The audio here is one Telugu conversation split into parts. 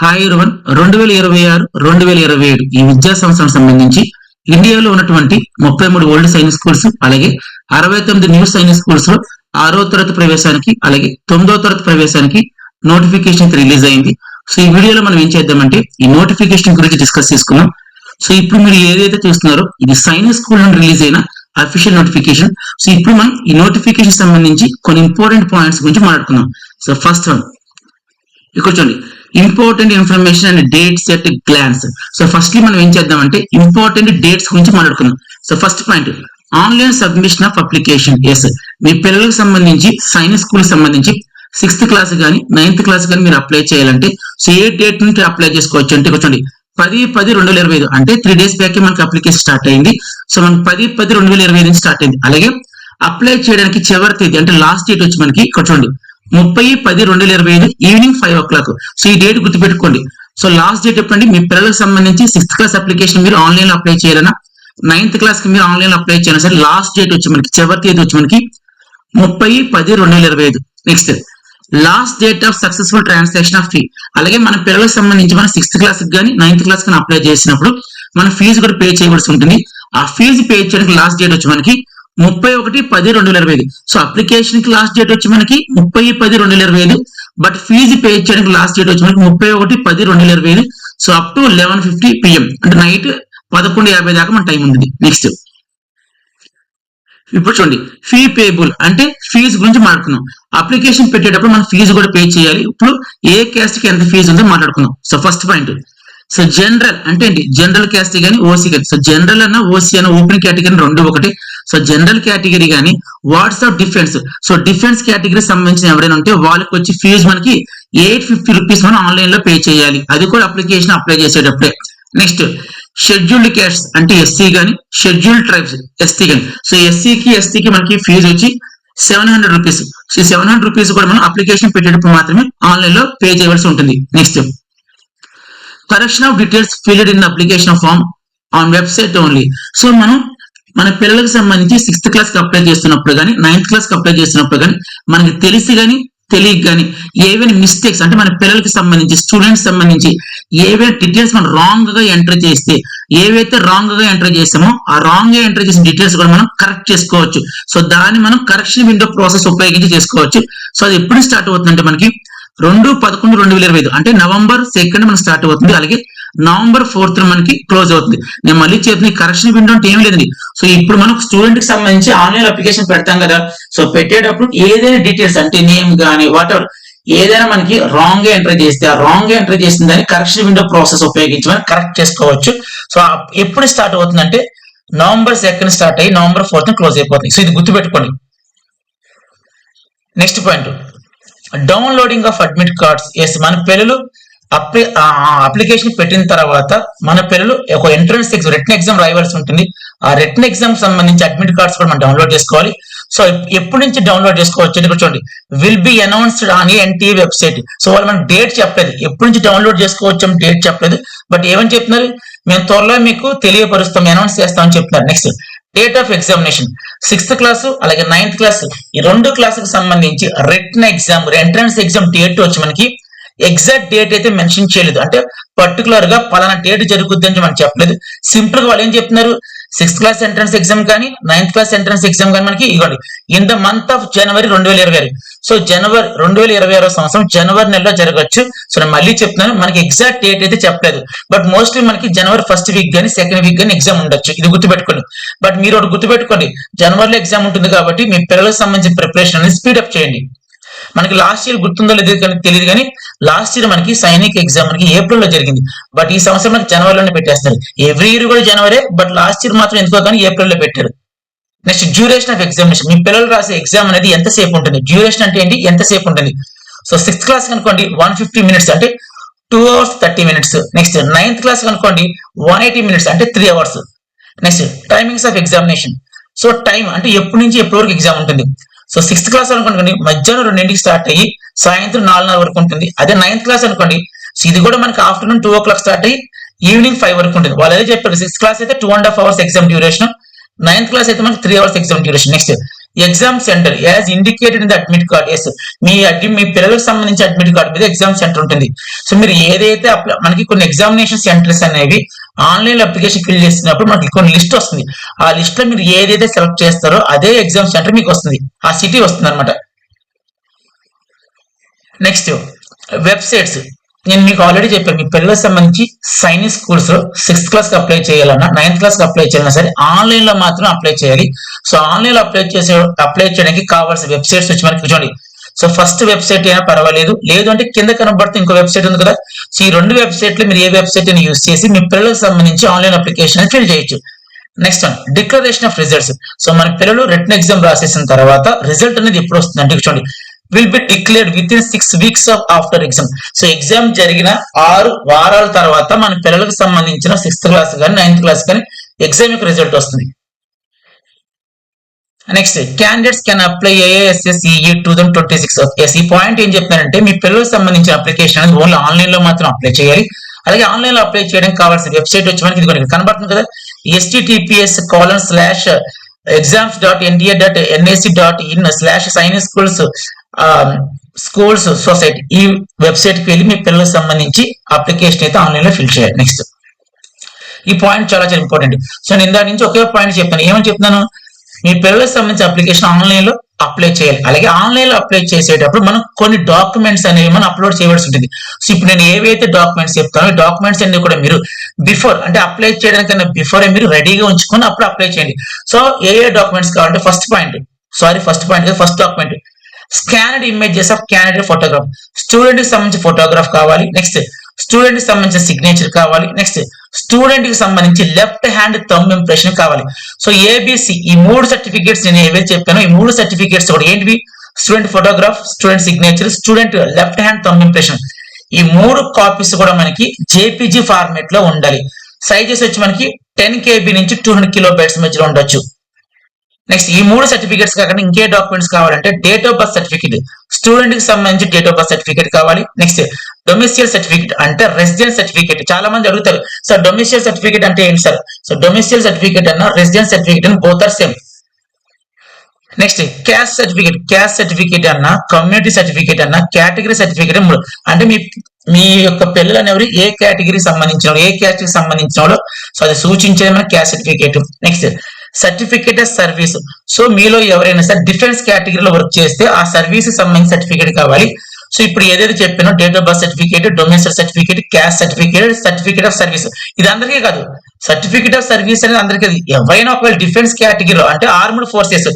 హాయ్ ఎవరివన్ రెండు వేల ఇరవై ఆరు రెండు వేల ఇరవై ఏడు ఈ విద్యా సంవత్సరం సంబంధించి ఇండియాలో ఉన్నటువంటి ముప్పై మూడు ఓల్డ్ సైన్స్ స్కూల్స్ అలాగే అరవై తొమ్మిది న్యూ సైన్స్ స్కూల్స్లో ఆరో తరగతి ప్రవేశానికి అలాగే తొమ్మిదో తరగతి ప్రవేశానికి నోటిఫికేషన్ రిలీజ్ అయింది. సో ఈ వీడియోలో మనం ఏం చేద్దామంటే ఈ నోటిఫికేషన్ గురించి డిస్కస్ చేసుకున్నాం సో ఇప్పుడు మీరు ఏదైతే చూస్తున్నారో ఇది సైన్స్ స్కూల్ నుండి రిలీజ్ అయిన అఫీషియల్ నోటిఫికేషన్. సో ఇప్పుడు మనం ఈ నోటిఫికేషన్ సంబంధించి కొన్ని ఇంపార్టెంట్ పాయింట్స్ గురించి మాట్లాడుకుందాం. So first one. ఇక్కడ చూడండి. Important information and dates at glance so first మనం ఏం చేద్దామంటే ఇంపార్టెంట్ డేట్స్ గురించి మాట్లాడుకుందాం. So first point online submission of application as మీ పిల్లలకు సంబంధించి సైన్స్ స్కూల్ సంబంధించి సిక్స్త్ క్లాస్ కానీ నైన్త్ క్లాస్ కానీ మీరు అప్లై చేయాలంటే సో ఏ డేట్ నుంచి అప్లై చేసుకోవచ్చు? అంటే కూర్చోండి పది పది రెండు వేల ఇరవై ఐదు. అంటే త్రీ డేస్ బ్యాక్ మనకి అప్లికేషన్ స్టార్ట్ అయింది. సో మనకి పది పది రెండు వేల ఇరవై ఐదు నుంచి స్టార్ట్ అయింది. అలాగే అప్లై చేయడానికి చివరి తేదీ అంటే లాస్ట్ డేట్ వచ్చి మనకి ఇక్కడ చూడండి. ముప్పై పది రెండు వేల ఇరవై ఐదు evening five o'clock so ఈ డేట్ గుర్తుపెట్టుకోండి. సో లాస్ట్ డేట్ ఎప్పుడండి మీ పిల్లలకు సంబంధించి సిక్స్త్ క్లాస్ అప్లికేషన్ మీరు ఆన్లైన్లో అప్లై చేయాలన్నా నైన్త్ క్లాస్కి మీరు ఆన్లైన్లో అప్లై చేయాలి సరే లాస్ట్ డేట్ వచ్చి మనకి చివరి తేదీ వచ్చి మనకి ముప్పై పది రెండు వేల ఇరవై ఐదు. Next last date of successful transaction of fee అలాగే మన పిల్లలకు సంబంధించి మన సిక్స్త్ క్లాస్ కానీ నైన్త్ క్లాస్ కానీ అప్లై చేసినప్పుడు మన ఫీజు కూడా పే చేయవలసి ఉంటుంది. ఆ ఫీజు పే చేయడానికి లాస్ట్ డేట్ వచ్చి మనకి ముప్పై ఒకటి పది రెండు వేల ఇరవై ఐదు. సో అప్లికేషన్కి లాస్ట్ డేట్ వచ్చి మనకి ముప్పై పది రెండు వేల ఇరవై ఐదు. బట్ ఫీజు పే చేయడానికి లాస్ట్ డేట్ వచ్చి మనకి ముప్పై ఒకటి పది రెండు వేల ఇరవై ఐదు. So up to eleven fifty PM అంటే నైట్ పదకొండు యాభై దాకా మన టైం ఉంది నెక్స్ట్ ఇప్పుడు చూడండి. ఫీ పేబుల్ అంటే ఫీజు గురించి మాట్లాడుకుందాం. అప్లికేషన్ పెట్టేటప్పుడు మనం ఫీజు కూడా పే చేయాలి. ఇప్పుడు ఏ క్యాస్ట్కి ఎంత ఫీజు ఉందో మాట్లాడుకుందాం. So first point so general అంటే ఏంటి? జనరల్ క్యాస్ట్ కానీ ఓసీ కానీ సో జనరల్ అన్న ఓసీ అన్న ఓపెన్ కేటగిరీ రెండు ఒకటి. సో జనరల్ కేటగిరీ కానీ wards of defence so defence category సంబంధించిన ఎవరైనా ఉంటే వాళ్ళకి వచ్చి ఫీజు మనకి ఎయిట్ ఫిఫ్టీ రూపీస్ మనం ఆన్లైన్లో పే చేయాలి. అది కూడా అప్లికేషన్ అప్లై చేసేటప్పుడే. నెక్స్ట్ షెడ్యూల్డ్ క్యాస్ట్ అంటే ఎస్సీ కానీ షెడ్యూల్డ్ ట్రైబ్స్ ఎస్టీ కానీ సో ఎస్సీకి ఎస్టీకి మనకి ఫీజు వచ్చి seven hundred rupees so seven hundred rupees కూడా మనం అప్లికేషన్ పెట్టేటప్పుడు మాత్రమే ఆన్లైన్లో పే చేయవలసి ఉంటుంది. Next correction of details field in application form on website only so మనం మన పిల్లలకు సంబంధించి సిక్స్త్ క్లాస్కి అప్లై చేస్తున్నప్పుడు కానీ నైన్త్ క్లాస్కి అప్లై చేస్తున్నప్పుడు కానీ మనకి తెలిసి కానీ తెలియక కానీ ఏవైనా మిస్టేక్స్ అంటే మన పిల్లలకి సంబంధించి స్టూడెంట్స్ సంబంధించి ఏవైనా డీటెయిల్స్ మనం రాంగ్గా ఎంటర్ చేస్తే ఏవైతే రాంగ్గా ఎంటర్ చేసామో ఆ రాంగ్గా ఎంటర్ చేసిన డీటెయిల్స్ కూడా మనం కరెక్ట్ చేసుకోవచ్చు. సో దాన్ని మనం కరెక్షన్ విండో ప్రాసెస్ ఉపయోగించి చేసుకోవచ్చు. సో అది ఎప్పుడు స్టార్ట్ అవుతుందంటే మనకి రెండు పదకొండు రెండు వేల ఇరవై ఐదు. అంటే నవంబర్ సెకండ్ మనకి స్టార్ట్ అవుతుంది అలాగే నవంబర్ ఫోర్త్ మనకి క్లోజ్ అవుతుంది. నేను మళ్ళీ చెప్తున్నా కరెక్షన్ విండో అంటే ఏం లేదండి. సో ఇప్పుడు మనం స్టూడెంట్కి సంబంధించి ఆన్లైన్ అప్లికేషన్ పెడతాం కదా. సో పెట్టేటప్పుడు ఏదైనా డీటెయిల్స్ అంటే నేమ్ కానీ వాట్ ఎవర్ ఏదైనా మనకి రాంగ్గా ఎంటర్ చేస్తే ఆ రాంగ్గా ఎంటర్ చేసిన దాన్ని కరెక్షన్ విండో ప్రాసెస్ ఉపయోగించి మనం కరెక్ట్ చేసుకోవచ్చు. సో ఎప్పుడు స్టార్ట్ అవుతుందంటే నవంబర్ సెకండ్ స్టార్ట్ అయ్యి నవంబర్ ఫోర్త్ క్లోజ్ అయిపోతుంది. సో ఇది గుర్తుపెట్టుకోండి. Next point downloading of admit cards yes మన పిల్లలు అప్లి అప్లికేషన్ పెట్టిన తర్వాత మన పిల్లలు ఒక ఎంట్రన్స్ ఎగ్జామ్ రిటర్న్ ఎగ్జామ్ రాయవలసి ఉంటుంది. ఆ రిటర్న్ ఎగ్జామ్ సంబంధించి అడ్మిట్ కార్డ్స్ కూడా మనం డౌన్లోడ్ చేసుకోవాలి. సో ఎప్పటి నుంచి డౌన్లోడ్ చేసుకోవచ్చు? అంటే ఇక్కడ చూడండి will be announced on NTA website so వాళ్ళు మనం డేట్ చెప్పలేదు. ఎప్పటి నుంచి డౌన్లోడ్ చేసుకోవచ్చు అని డేట్ చెప్పలేదు. బట్ ఏమని చెప్తున్నారు? మేము త్వరలో మీకు తెలియపరుస్తాం అనౌన్స్ చేస్తామని చెప్తున్నారు. Next date of examination sixth class అలాగే నైన్త్ క్లాస్ ఈ రెండు క్లాసుకు సంబంధించి written exam entrance exam date వచ్చి మనకి ఎగ్జాక్ట్ డేట్ అయితే మెన్షన్ చేయలేదు. అంటే పర్టికులర్గా పలానా డేట్ జరుగుద్ది అని మనం చెప్పలేదు. సింపుల్గా వాళ్ళు ఏం చెప్తున్నారు? సిక్స్త్ క్లాస్ ఎంట్రన్స్ ఎగ్జామ్ కానీ నైన్త్ క్లాస్ ఎంట్రన్స్ ఎగ్జామ్ కానీ మనకి ఇవ్వండి. In the month of January రెండు వేల ఇరవై సో జనవరి రెండు వేల ఇరవై ఆరో సంవత్సరం జనవరి నెలలో జరగచ్చు. సో నేను మళ్ళీ చెప్తున్నాను మనకి ఎగ్జాక్ట్ డేట్ అయితే చెప్పలేదు. బట్ మోస్ట్లీ మనకి జనవరి ఫస్ట్ వీక్ కానీ సెకండ్ వీక్ కానీ ఎగ్జామ్ ఉండొచ్చు. ఇది గుర్తుపెట్టుకోండి. బట్ మీరు ఒకటి గుర్తుపెట్టుకోండి. జనవరిలో ఎగ్జామ్ ఉంటుంది కాబట్టి మీ పిల్లలకు సంబంధించిన ప్రిపరేషన్ అనేది స్పీడప్ చేయండి. మనకి లాస్ట్ ఇయర్ గుర్తుందో లేదో కానీ తెలియదు కానీ లాస్ట్ ఇయర్ మనకి సైనిక్ ఎగ్జామ్ మనకి ఏప్రిల్లో జరిగింది. బట్ ఈ సంవత్సరం మనకి జనవరిలోనే పెట్టేస్తారు ఎవ్రీ ఇయర్ కూడా జనవరి బట్ లాస్ట్ ఇయర్ మాత్రం ఎందుకో కానీ ఏప్రిల్లో పెట్టారు. నెక్స్ట్ డ్యూరేషన్ ఆఫ్ ఎగ్జామినేషన్ మీ పిల్లలు రాసే ఎగ్జామ్ అనేది ఎంతసేపు ఉంటుంది? డ్యూరేషన్ అంటే ఏంటి? ఎంతసేపు ఉంటుంది? సో సిక్స్త్ క్లాస్ అనుకోండి వన్ ఫిఫ్టీ మినిట్స్ అంటే two hours thirty minutes next ninth class అనుకోండి వన్ ఎయిటీ మినిట్స్ అంటే three hours next timings of examination so time అంటే ఎప్పటి నుంచి ఎప్పటి వరకు ఎగ్జామ్ ఉంటుంది? సో సిక్స్త్ క్లాస్ అనుకోండి మధ్యాహ్నం రెండింటికి స్టార్ట్ అయ్యి సాయంత్రం నాలుగున్నర వరకు ఉంటుంది. అదే నైన్త్ క్లాస్ అనుకోండి సో ఇది కూడా మనకి afternoon two o'clock start అయ్యి ఈవినింగ్ ఫైవ్ వరకు ఉంటుంది. వాళ్ళు అదే చెప్పారు సిక్స్త్ క్లాస్ అయితే two and half hours exam duration ninth class అయితే మనకి three hours exam duration next exam centre as indicated in the admit card as మీ అడ్మి మీ పిల్లలకు సంబంధించి అడ్మిట్ కార్డ్ మీద ఎగ్జామ్ సెంటర్ ఉంటుంది. సో మీరు ఏదైతే మనకి కొన్ని ఎగ్జామినేషన్ సెంటర్స్ అనేవి ఆన్లైన్ అప్లికేషన్ ఫిల్ చేసినప్పుడు మనకి కొన్ని లిస్ట్ వస్తుంది. ఆ లిస్ట్లో మీరు ఏదైతే సెలెక్ట్ చేస్తారో అదే ఎగ్జామ్ సెంటర్ మీకు వస్తుంది. ఆ సిటీ వస్తుంది అనమాట నెక్స్ట్ వెబ్సైట్స్. నేను మీకు ఆల్రెడీ చెప్పాను మీ పిల్లలకు సంబంధించి సైనిక్ స్కూల్స్లో సిక్స్త్ క్లాస్కి అప్లై చేయాలన్నా నైన్త్ క్లాస్కి అప్లై చేయాలన్నా సరే ఆన్లైన్లో మాత్రం అప్లై చేయాలి. సో ఆన్లైన్లో అప్లై చేసే అప్లై చేయడానికి కావాల్సిన వెబ్సైట్స్ వచ్చి మనకి చూడండి. సో ఫస్ట్ వెబ్సైట్ అయినా పర్వాలేదు. లేదు అంటే కింద కనబడుతుంది ఇంకో వెబ్సైట్ ఉంది కదా. సో ఈ రెండు వెబ్సైట్లు మీరు ఏ వెబ్సైట్ అయినా యూస్ చేసి మీ పిల్లలకు సంబంధించి ఆన్లైన్ అప్లికేషన్ ఫిల్ చేయొచ్చు. Next one declaration of results. So మన పిల్లలు రిటర్న్ ఎగ్జామ్ రాసేసిన తర్వాత రిజల్ట్ అనేది ఎప్పుడు వస్తుంది అంటే చూడండి. Will be declared within six weeks of after exam. So exam జరిగిన ఆరు వారాల తర్వాత మన పిల్లలకు సంబంధించిన సిక్స్త్ క్లాస్ కానీ నైన్త్ క్లాస్ కానీ ఎగ్జామ్ యొక్క రిజల్ట్ వస్తుంది. Next candidates can apply ASSE E two thousand twenty six as ఈ పాయింట్ ఏం చెప్తున్నారంటే మీ పిల్లలకు సంబంధించిన అప్లికేషన్ అనేది ఓన్లీ ఆన్లైన్లో మాత్రం అప్లై చేయాలి. అలాగే ఆన్లైన్లో అప్లై చేయడానికి కావాల్సిన వెబ్సైట్ వచ్చి మనకి ఇది కనబడుతుంది కదా HTTPS colon slash exams dot NDA dot NAC dot in slash Sainik schools schools society ఈ వెబ్సైట్కి వెళ్ళి మీ పిల్లలకు సంబంధించి అప్లికేషన్ అయితే ఆన్లైన్లో ఫిల్ చేయాలి. నెక్స్ట్ ఈ పాయింట్ చాలా చాలా ఇంపార్టెంట్ సో నేను దాని నుంచి ఒకే పాయింట్ చెప్తాను ఏమని చెప్తున్నాను? మీ పిల్లలకు సంబంధించిన అప్లికేషన్ ఆన్లైన్లో అప్లై చేయాలి. అలాగే ఆన్లైన్లో అప్లై చేసేటప్పుడు మనం కొన్ని డాక్యుమెంట్స్ అనేవి మనం అప్లోడ్ చేయవలసి ఉంటుంది. సో ఇప్పుడు నేను ఏవైతే డాక్యుమెంట్స్ చెప్తానో ఈ డాక్యుమెంట్స్ అన్ని కూడా మీరు బిఫోర్ అంటే అప్లై చేయడానికన్నా బిఫోర్ మీరు రెడీగా ఉంచుకొని అప్పుడు అప్లై చేయండి. సో ఏ ఏ డాక్యుమెంట్స్ కావాలంటే first point sorry first point first document scanned images of candidate photograph స్టూడెంట్కి సంబంధించి ఫోటోగ్రాఫ్ కావాలి. నెక్స్ట్ స్టూడెంట్కి సంబంధించిన సిగ్నేచర్ కావాలి. నెక్స్ట్ స్టూడెంట్కి సంబంధించి లెఫ్ట్ హ్యాండ్ థమ్ ఇంప్రెషన్ కావాలి. సో ఏబిసి ఈ మూడు సర్టిఫికేట్స్ నేను ఏవైతే చెప్పానో ఈ మూడు సర్టిఫికేట్స్ కూడా ఏంటివి? Student photograph student signature student left hand thumb impression ఈ మూడు కాపీస్ కూడా మనకి జేపీజీ ఫార్మేట్లో ఉండాలి. సైజెస్ వచ్చి మనకి టెన్ కేబీ నుంచి టూ హండ్రెడ్ కిలో మధ్యలో ఉండొచ్చు. నెక్స్ట్ ఈ మూడు సర్టిఫికేట్స్ కాకుండా ఇంకే డాక్యుమెంట్స్ కావాలంటే డేట్ ఆఫ్ బర్త్ సర్టిఫికేట్ స్టూడెంట్కి సంబంధించి డేట్ ఆఫ్ బర్త్ సర్టిఫికేట్ కావాలి. నెక్స్ట్ డొమెస్టియల్ సర్టిఫికేట్ అంటే రెసిడెన్స్ సర్టిఫికేట్ చాలా మంది అడుగుతారు సార్ డొమెస్టియల్ సర్టిఫికేట్ అంటే ఏంటి సార్ సో డొమెస్టియల్ సర్టిఫికేట్ అన్న రెసిడెన్స్ సర్టిఫికేట్ అని both are same next caste certificate caste certificate అన్న కమ్యూనిటీ సర్టిఫికేట్ అన్న కేటగిరీ సర్టిఫికేట్ మూడు. అంటే మీ మీ యొక్క పిల్లలు అనేవి ఏ కేటగిరీకి సంబంధించిన ఏ క్యాస్ట్కి సంబంధించిన సో అది సూచించేది మన caste certificate next certificate service so మీలో ఎవరైనా సరే డిఫెన్స్ కేటగిరీలో వర్క్ చేస్తే ఆ సర్వీస్ సంబంధించిన సర్టిఫికేట్ కావాలి. సో ఇప్పుడు ఏదైతే చెప్పానో date of birth certificate domicile certificate caste certificate certificate of service ఇది అందరికీ కాదు. సర్టిఫికేట్ ఆఫ్ సర్వీస్ అనేది అందరికీ కాదు. ఎవరైనా ఒకవేళ డిఫెన్స్ కేటగిరీలో అంటే ఆర్మ్డ్ ఫోర్సెస్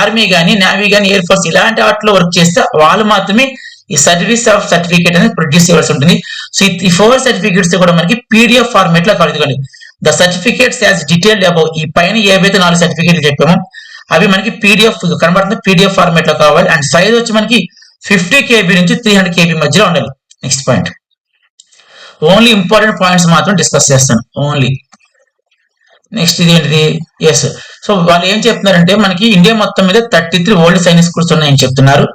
ఆర్మీ కానీ నేవీ కానీ ఎయిర్ ఫోర్స్ ఇలాంటి వాటిలో వర్క్ చేస్తే వాళ్ళు మాత్రమే ఈ సర్వీస్ ఆఫ్ సర్టిఫికేట్ అనేది ప్రొడ్యూస్ చేయవలసి ఉంటుంది. సో ఈ ఫోర్ సర్టిఫికేట్స్ కూడా మనకి పీడిఎఫ్ ఫార్మేట్లో కలుగుతుంది the certificates as detailed above ఈ పైన ఏవైతే నాలుగు సర్టిఫికేట్లు చెప్పామో అవి మనకి పీడిఎఫ్ కనబడుతుంది పీడిఎఫ్ ఫార్మేట్లో కావాలి. అండ్ సైజ్ వచ్చి మనకి ఫిఫ్టీ కేబీ నుంచి త్రీ హండ్రెడ్ కేబీ మధ్యలో ఉండాలి. Next point only important points మాత్రం డిస్కస్ చేస్తాను. ఓన్లీ నెక్స్ట్ ఇది ఏంటిది? ఎస్ సో వాళ్ళు ఏం చెప్తున్నారంటే మనకి ఇండియా మొత్తం మీద thirty three old science schools ఉన్నాయని చెప్తున్నారు.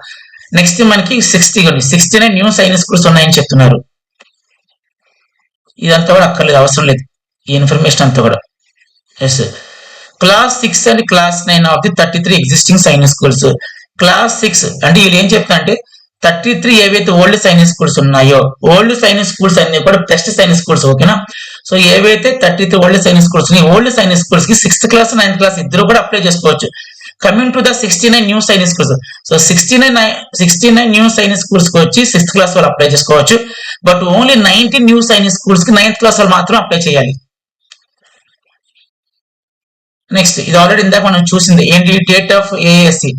నెక్స్ట్ మనకి sixty sixty nine new science schools ఉన్నాయని చెప్తున్నారు. ఇదంతా కూడా అక్కర్లేదు అవసరం లేదు. ఈ ఇన్ఫర్మేషన్ అంతా కూడా. Yes class six and class nine of the thirty three existing Sainik schools class six అంటే వీళ్ళు ఏం చెప్తా అంటే థర్టీ త్రీ ఏవైతే ఓల్డ్ సైనిక్ స్కూల్స్ ఉన్నాయో ఓల్డ్ సైనిక్ స్కూల్స్ అన్ని కూడా బెస్ట్ సైనిక్ స్కూల్స్ ఓకేనా సో ఏవైతే thirty three old Sainik schools ఉన్నాయి ఓల్డ్ సైనిక్ స్కూల్స్కి సిక్స్త్ క్లాస్ నైన్త్ క్లాస్ ఇద్దరు కూడా అప్లై చేసుకోవచ్చు. Coming to the sixty nine new Sainik schools so sixty nine sixty nine new Sainik స్కూల్స్కి వచ్చి సిక్స్త్ క్లాస్ వాళ్ళు అప్లై చేసుకోవచ్చు. But only nineteen new Sainik స్కూల్స్కి నైన్త్ క్లాస్ వాళ్ళు మాత్రం అప్లై చేయాలి. నెక్స్ట్ ఇది ఆల్రెడీ ఇందాక మనం చూసింది ఏంటి? డేట్ ఆఫ్ ఏఎస్సి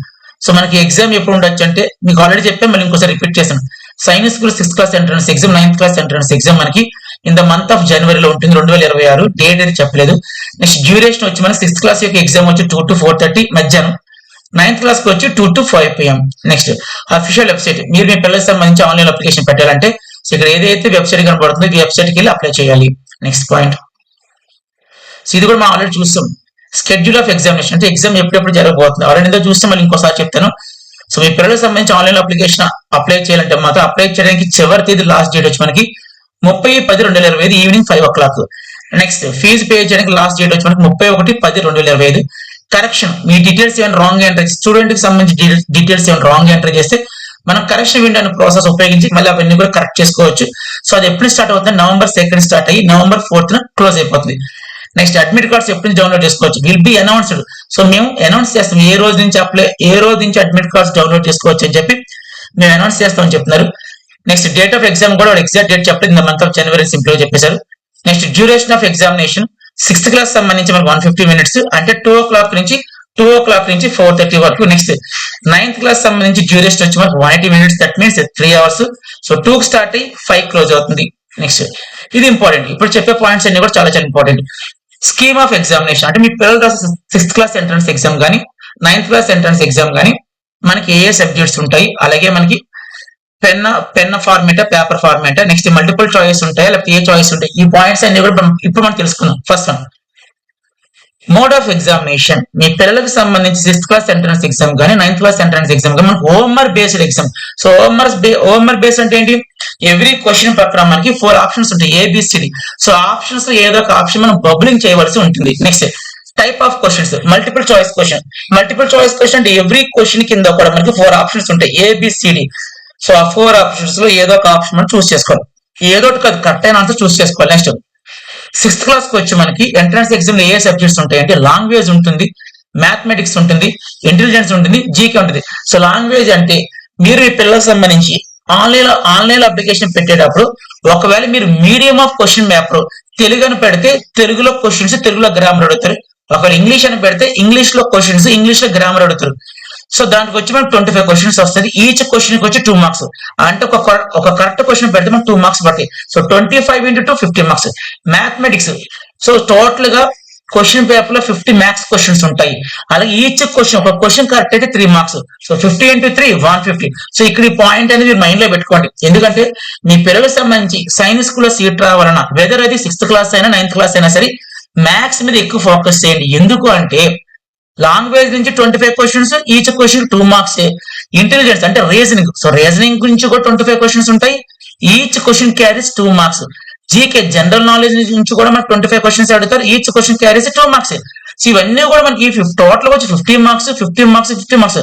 సో మనకి ఎగ్జామ్ ఎప్పుడు ఉండొచ్చు అంటే మీకు ఆల్రెడీ చెప్పాను మళ్ళీ ఇంకోసారి రిపీట్ చేశాను. Science school sixth class entrance exam ninth class entrance exam మనకి ఇన్ ద మంత్ ఆఫ్ జనవరిలో ఉంటుంది రెండు వేల ఇరవై ఆరు. డేట్ అయితే చెప్పలేదు. నెక్స్ట్ డ్యూరేషన్ వచ్చి మనకి సిక్స్త్ క్లాస్ యొక్క ఎగ్జామ్ వచ్చి టూ టు ఫోర్ థర్టీ మధ్యాహ్నం. నైన్త్ క్లాస్కి వచ్చి two to five PM next official website మీరు మీ పిల్లలకు సంబంధించి ఆన్లైన్ అప్లికేషన్ పెట్టాలంటే సో ఇక్కడ ఏదైతే వెబ్సైట్ కనబడుతుందో ఈ వెబ్సైట్కి వెళ్ళి అప్లై చేయాలి. నెక్స్ట్ పాయింట్ సో ఇది కూడా మనం ఆల్రెడీ చూస్తాం స్కెడ్యూల్ ఆఫ్ ఎగ్జామినేషన్ అంటే ఎగ్జామ్ ఎప్పుడెప్పుడు జరగబోతుంది? ఎవరైనా చూస్తే మళ్ళీ ఇంకోసారి చెప్తాను. సో మీ పిల్లలకు సంబంధించి ఆన్లైన్ అప్లికేషన్ అప్లై చేయాలంటే మాత్రం అప్లై చేయడానికి చివరి తేదీ లాస్ట్ డేట్ వచ్చి మనకి ముప్పై పది రెండు వేల ఇరవై ఐదు evening five o'clock next fee pay చేయడానికి లాస్ట్ డేట్ వచ్చి మనకి ముప్పై ఒకటి పది రెండు వేల ఇరవై ఐదు. కరెక్షన్ మీ డీటెయిల్స్ ఏమైనా రాంగ్ ఎంటర్ స్టూడెంట్కి సంబంధించి డీటెయిల్స్ ఏమైనా రాంగ్ ఎంటర్ చేస్తే మనం కరెక్షన్ విండో అనే ప్రాసెస్ ఉపయోగించి మళ్ళీ అవన్నీ కూడా కరెక్ట్ చేసుకోవచ్చు. సో అది ఎప్పుడు స్టార్ట్ అవుతుంది? నవంబర్ సెకండ్ స్టార్ట్ అయ్యి నవంబర్ ఫోర్త్ క్లోజ్ అయిపోతుంది. నెక్స్ట్ అడ్మిట్ కార్డ్స్ ఎప్పటి నుంచి డౌన్లోడ్ చేసుకోవచ్చు. విల్ బి అనౌన్స్డ్ సో మేము అనౌన్స్ చేస్తాం. ఏ రోజు నుంచి అప్లై ఏ రోజు నుంచి అడ్మిట్ కార్డ్స్ డౌన్లోడ్ చేసుకోవచ్చు అని చెప్పి మేము అనౌన్స్ చేస్తామని చెప్తున్నారు. నెక్స్ట్ డేట్ ఆఫ్ ఎగ్జామ్ కూడా ఎగ్జాక్ట్ డేట్ చెప్పలేదు. In month of January simple చెప్పేశారు. Next duration of examination sixth class సంబంధించి మనకు వన్ ఫిఫ్టీ మినిట్స్ అంటే టూ ఓ క్లాక్ నుంచి టూ ఓ క్లాక్ నుంచి ఫోర్ థర్టీ వరకు. నెక్స్ట్ నైన్త్ క్లాస్ సంబంధించి డ్యూరేషన్ వచ్చి మనకు one eighty minutes that means three hours so two start అయ్యి ఫైవ్ క్లోజ్ అవుతుంది. నెక్స్ట్ ఇది ఇంపార్టెంట్ ఇప్పుడు చెప్పే పాయింట్స్ అన్ని కూడా చాలా చాలా ఇంపార్టెంట్ స్కీమ్ ఆఫ్ ఎగ్జామినేషన్ అంటే మీ పిల్లలు రాసే సిక్స్త్ క్లాస్ ఎంట్రన్స్ ఎగ్జామ్ కానీ నైన్త్ క్లాస్ ఎంట్రన్స్ ఎగ్జామ్ కానీ మనకి ఏ ఏ సబ్జెక్ట్స్ ఉంటాయి? అలాగే మనకి pen pen format paper format next multiple choice ఉంటాయి? లేకపోతే ఏ చాయిస్ ఉంటాయి? ఈ పాయింట్స్ అన్ని కూడా మనం- ఇప్పుడు మనం తెలుసుకుందాం. First one mode of examination మీ పిల్లలకు సంబంధించి సిక్స్త్ క్లాస్ ఎంట్రన్స్ ఎగ్జామ్ కానీ నైన్త్ క్లాస్ ఎంట్రన్స్ ఎగ్జామ్ కానీ మనకు OMR based exam so OMR OMR base అంటే ఏంటి? ఎవ్రీ క్వశ్చన్ ప్రకారం మనకి ఫోర్ ఆప్షన్స్ ఉంటాయి ఏబిసిడి సో ఆప్షన్స్లో ఏదో ఒక ఆప్షన్ మనం బబ్లింగ్ చేయవలసి ఉంటుంది. Next type of questions multiple choice question multiple choice question అంటే ఎవ్రీ క్వశ్చన్ కింద కూడా మనకి ఫోర్ ఆప్షన్స్ ఉంటాయి ఏబిసిడి సో ఆ ఫోర్ ఆప్షన్స్లో ఏదో ఒక ఆప్షన్ మనం చూస్ చేసుకోవాలి. ఏదో ఒకటి కాదు కరెక్ట్ అయిన ఆన్సర్ చూస్ చేసుకోవాలి. నెక్స్ట్ సిక్స్త్ క్లాస్కి వచ్చి మనకి ఎంట్రన్స్ ఎగ్జామ్లో ఏ సబ్జెక్ట్స్ ఉంటాయి అంటే లాంగ్వేజ్ ఉంటుంది మ్యాథమెటిక్స్ ఉంటుంది ఇంటెలిజెన్స్ ఉంటుంది జీకే ఉంటుంది. సో లాంగ్వేజ్ అంటే మీరు ఈ పిల్లలకు సంబంధించి ఆన్లైన్ ఆన్లైన్ అప్లికేషన్ పెట్టేటప్పుడు ఒకవేళ మీరు medium of question paper Telugu అని పెడితే తెలుగులో క్వశ్చన్స్ తెలుగులో గ్రామర్ అడుగుతారు. ఒకవేళ ఇంగ్లీష్ అని పెడితే ఇంగ్లీష్లో క్వశ్చన్స్ ఇంగ్లీష్లో గ్రామర్ అడుగుతారు. సో దానికి వచ్చి మనకు ట్వంటీ ఫైవ్ క్వశ్చన్స్ వస్తుంది ఈచ్ క్వశ్చన్ వచ్చి టూ మార్క్స్ అంటే ఒక ఒక కరెక్ట్ క్వశ్చన్ పెడితే మనకు టూ మార్క్స్ పడతాయి. So twenty five into two fifty marks mathematics so టోటల్గా క్వశ్చన్ పేపర్లో ఫిఫ్టీ మ్యాథ్స్ క్వశ్చన్స్ ఉంటాయి. అలాగే ఈచ్ క్వశ్చన్ ఒక క్వశ్చన్ కరెక్ట్ అయితే three marks so fifty into three one fifty so ఇక్కడ ఈ పాయింట్ అనేది మీరు మైండ్లో పెట్టుకోండి. ఎందుకంటే మీ పిల్లలకు సంబంధించి సైన్స్ స్కూల్లో సీట్ రావాలన్నా వెదర్ అది సిక్స్త్ క్లాస్ అయినా నైన్త్ క్లాస్ అయినా సరే మ్యాథ్స్ మీద ఎక్కువ ఫోకస్ చేయండి. ఎందుకు అంటే లాంగ్వేజ్ నుంచి twenty five questions each question two marks intelligence అంటే రీజనింగ్ సో రీజనింగ్ గురించి కూడా ట్వంటీ ఫైవ్ క్వశ్చన్స్ ఉంటాయి. Each question carries two marks GK general knowledge నుంచి కూడా మనకు ట్వంటీ ఫైవ్ క్వశ్చన్స్ అడుగుతారు. Each question carries two marks so ఇవన్నీ కూడా మనకి టోటల్ వచ్చి fifty marks fifty marks fifty marks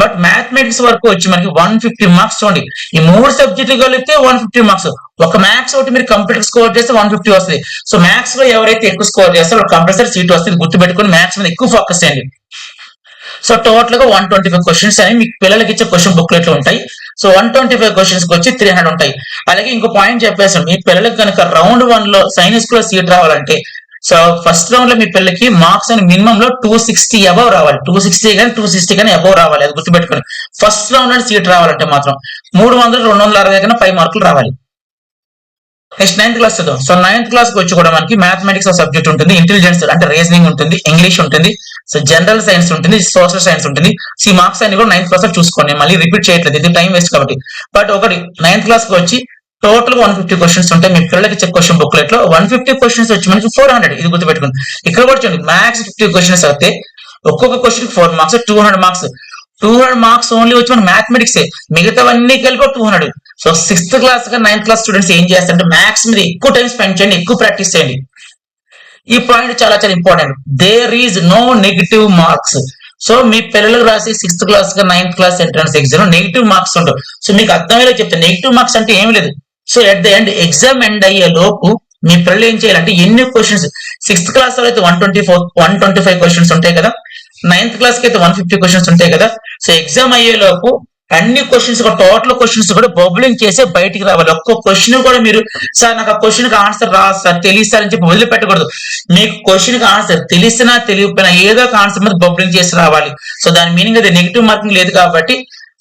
but mathematics వరకు వచ్చి మనకి వన్ ఫిఫ్టీ మార్క్స్ చూడండి. ఈ మూడు సబ్జెక్టులు కలిపితే వన్ ఫిఫ్టీ మార్క్స్ ఒక మ్యాథ్స్ ఒకటి మీరు కంప్యూటర్ స్కోర్ చేస్తే వన్ ఫిఫ్టీ వస్తుంది. సో మ్యాథ్స్లో ఎవరైతే ఎక్కువ స్కోర్ చేస్తారో కంపల్సరీ సీట్ వస్తుంది. గుర్తుపెట్టుకుని మ్యాథ్స్ మీద ఎక్కువ ఫోకస్ చేయండి. సో టోటల్గా వన్ ట్వంటీ ఫైవ్ క్వశ్చన్స్ అని మీకు పిల్లలకి ఇచ్చే క్వశ్చన్ బుక్లెట్లు ఉంటాయి. సో వన్ ట్వంటీ ఫైవ్ క్వశ్చన్స్కి వచ్చి త్రీ హండ్రెడ్ ఉంటాయి. అలాగే ఇంకో పాయింట్ చెప్పేసాం మీ పిల్లలకి కనుక రౌండ్ వన్లో సైన్స్లో సీట్ రావాలంటే సో ఫస్ట్ రౌండ్లో మీ పిల్లకి మార్క్స్ అని మినిమం లో టూ సిక్స్టీ అబవ్ రావాలి. టూ సిక్స్టీ కానీ టూ సిక్స్టీ కానీ అబవ్ రావాలి. అది గుర్తుపెట్టుకోండి. ఫస్ట్ రౌండ్లో సీట్ రావాలంటే మాత్రం మూడు వందలు రెండు వందల అరవై కన్నా ఫైవ్ మార్కులు రావాలి. నెక్స్ట్ నైన్త్ క్లాస్ చదువు. సో నైన్త్ క్లాస్కి వచ్చి కూడా మనకి మ్యాథమెటిక్స్ సబ్జెక్ట్ ఉంటుంది ఇంటెలిజెన్స్ అంటే రీజనింగ్ ఉంటుంది ఇంగ్లీష్ ఉంటుంది సో జనరల్ సైన్స్ ఉంటుంది సోషల్ సైన్స్ ఉంటుంది. సీ ఈ మార్క్స్ అన్ని కూడా నైన్త్ క్లాస్లో చూసుకోండి మళ్ళీ రిపీట్ చేయట్లేదు ఇది టైం వేస్ట్ కాబట్టి. బట్ ఒకటి నైన్త్ క్లాస్కి వచ్చి టోటల్ వన్ ఫిఫ్టీ క్వశ్చన్స్ ఉంటాయి మీ పిల్లలకి చెక్ క్వశ్చన్ బుక్లెట్లో వన్ ఫిఫ్టీ క్వశ్చన్స్ వచ్చి మనకి ఫోర్ హండ్రెడ్ ఇది గుర్తుపెట్టుకోండి. ఇక్కడ కూడా చూడండి మ్యాథ్స్ ఫిఫ్టీ క్వశ్చన్స్ అయితే ఒక్కొక్క question four marks two hundred marks two hundred marks only వచ్చి మన మ్యాథమెటిక్స్ మిగతావన్నీ కలిపి టూ హండ్రెడ్ సో సిక్స్త్ క్లాస్గా నైన్త్ క్లాస్ స్టూడెంట్స్ ఏం చేస్తారంటే మ్యాథ్స్ మీద ఎక్కువ టైం స్పెండ్ చేయండి ఎక్కువ ప్రాక్టీస్ చేయండి. ఈ పాయింట్ చాలా చాలా important there is no negative marks so మీ పిల్లలకు రాసి సిక్స్త్ క్లాస్గా ninth class entrance exam negative marks ఉండవు సో మీకు అర్థమయ్యేలా చెప్తాను నెగిటివ్ మార్క్స్ అంటే ఏమి లేదు. So at the end exam end అయ్యే లోపు మీ పిల్లలు ఏం చేయాలంటే ఎన్ని క్వశ్చన్స్ సిక్స్త్ క్లాస్లో అయితే one twenty four one twenty five questions ఉంటాయి కదా. నైన్త్ క్లాస్కి అయితే వన్ ఫిఫ్టీ క్వశ్చన్స్ ఉంటాయి కదా. సో ఎగ్జామ్ అయ్యేలోపు అన్ని క్వశ్చన్స్ కూడా టోటల్ క్వశ్చన్స్ కూడా బబులింగ్ చేసే బయటికి రావాలి. ఒక్క క్వశ్చన్ కూడా మీరు సార్ నాకు ఆ క్వశ్చన్కి ఆన్సర్ రా సార్ తెలియదు సార్ అని చెప్పి వదిలిపెట్టకూడదు. మీకు క్వశ్చన్కి ఆన్సర్ తెలిసినా తెలియకపోయినా ఏదో ఒక ఆన్సర్ మీద బబులింగ్ చేసి రావాలి. సో దాని మీనింగ్ అది నెగిటివ్ మార్కింగ్ లేదు కాబట్టి